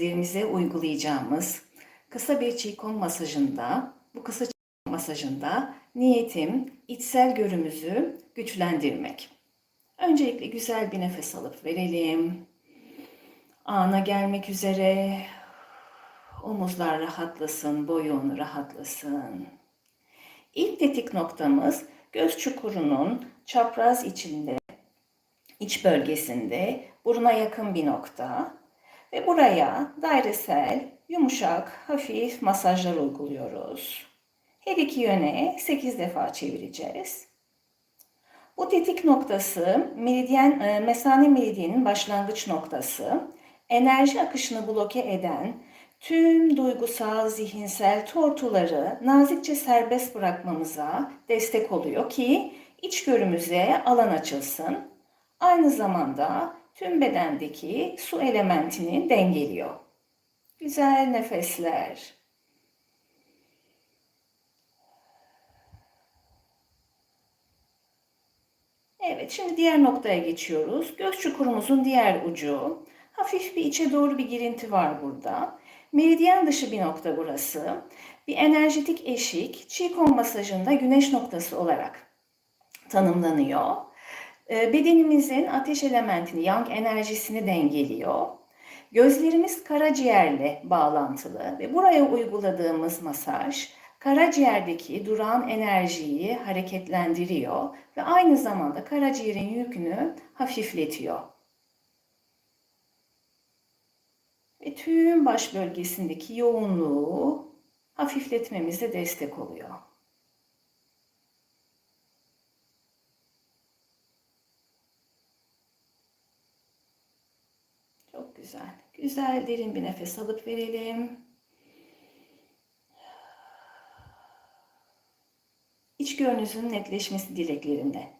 gözlerimize uygulayacağımız kısa bir çiğkom masajında, bu kısa çiğkom masajında niyetim içsel görümüzü güçlendirmek. Öncelikle güzel bir nefes alıp verelim. Ana gelmek üzere. Omuzlar rahatlasın, boyun rahatlasın. İlk tetik noktamız göz çukurunun çapraz içinde, iç bölgesinde buruna yakın bir nokta. Ve buraya dairesel, yumuşak, hafif masajlar uyguluyoruz. Her iki yöne 8 defa çevireceğiz. Bu tetik noktası meridyen, e, mesane meridyenin başlangıç noktası. Enerji akışını bloke eden tüm duygusal, zihinsel tortuları nazikçe serbest bırakmamıza destek oluyor ki içgörümüze alan açılsın. Aynı zamanda tüm bedendeki su elementini dengeliyor. Güzel nefesler. Evet, şimdi diğer noktaya geçiyoruz. Göz çukurumuzun diğer ucu. Hafif bir içe doğru bir girinti var burada. Meridyen dışı bir nokta burası. Bir enerjetik eşik, Qigong masajında güneş noktası olarak tanımlanıyor. Ee, Bedenimizin ateş elementini, yang enerjisini dengeliyor. Gözlerimiz karaciğerle bağlantılı ve buraya uyguladığımız masaj karaciğerdeki duran enerjiyi hareketlendiriyor ve aynı zamanda karaciğerin yükünü hafifletiyor. Ve tüm baş bölgesindeki yoğunluğu hafifletmemize destek oluyor. Güzel. Güzel derin bir nefes alıp verelim. İçgörünüzün netleşmesi dileklerinde.